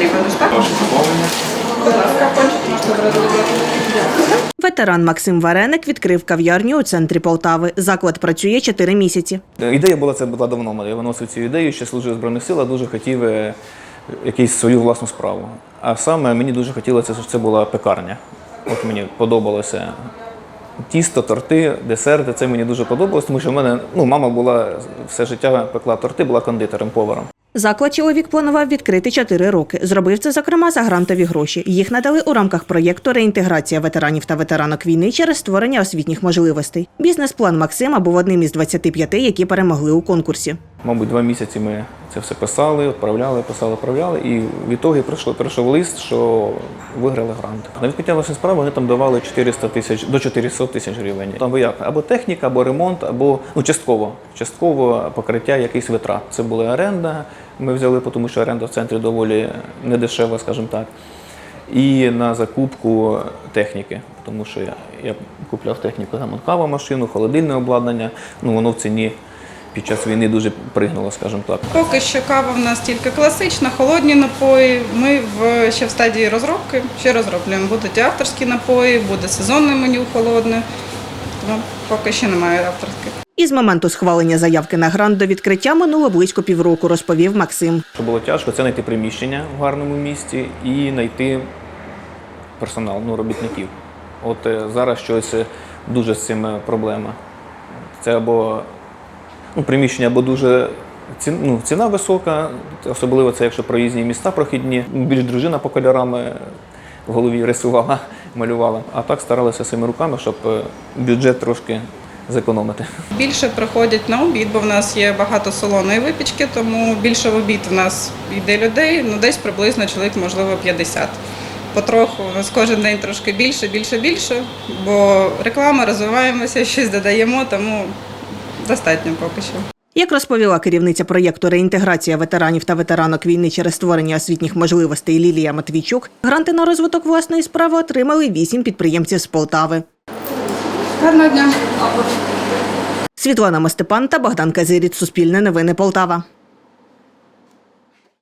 потрібен? Будь ласка, кончик. Ветеран Максим Вареник відкрив кав'ярню у центрі Полтави. Заклад працює 4 місяці. Ідея була це була давно. Я виносив цю ідею, ще служив в Збройних силах, дуже хотів е, якусь свою власну справу. А саме мені дуже хотілося, щоб це була пекарня. От мені подобалося тісто, торти, десерти. Це мені дуже подобалось, тому що в мене ну, мама була все життя пекла торти, була кондитером, поваром. Заклад чоловік планував відкрити 4 роки. Зробив це, зокрема, за грантові гроші. Їх надали у рамках проєкту Реінтеграція ветеранів та ветеранок війни через створення освітніх можливостей. Бізнес-план Максима був одним із 25, які перемогли у конкурсі. Мабуть, два місяці ми це все писали, відправляли, писали, відправляли. І в ітогі прийшло, прийшов лист, що виграли грант. На відкриття власної справи вони там давали 400 тисяч до 400 тисяч гривень. Там як або техніка, або ремонт, або ну частково, частково покриття якихось витрат. Це була оренда. Ми взяли, тому що оренда в центрі доволі недешева, скажімо так. І на закупку техніки, тому що я, я купляв техніку, там кава машину, холодильне обладнання. Ну воно в ціні під час війни дуже пригнуло, скажімо так. Поки що кава в нас тільки класична, холодні напої. Ми в, ще в стадії розробки, ще розроблюємо. Будуть і авторські напої, буде сезонне меню холодне. Тому поки ще немає авторських. Із моменту схвалення заявки на грант до відкриття минуло близько півроку, розповів Максим. Що було тяжко, це знайти приміщення в гарному місті і знайти персонал, ну, робітників. От е, зараз щось е, дуже з цим проблема. Це або ну, приміщення, або дуже ці- ну, ціна висока, особливо це якщо проїзні міста прохідні. Більш дружина по кольорам е, в голові рисувала, малювала. А так старалися своїми руками, щоб е, бюджет трошки зекономити. Більше приходять на обід, бо в нас є багато солоної випічки, тому більше в обід в нас йде людей, ну десь приблизно чоловік, можливо, 50. Потроху у нас кожен день трошки більше, більше, більше, бо реклама, розвиваємося, щось додаємо, тому достатньо поки що. Як розповіла керівниця проєкту Реінтеграція ветеранів та ветеранок війни через створення освітніх можливостей Лілія Матвійчук, гранти на розвиток власної справи отримали вісім підприємців з Полтави. Гарного дня! Світлана Мостепан та Богдан Казиріт. Суспільне новини Полтава.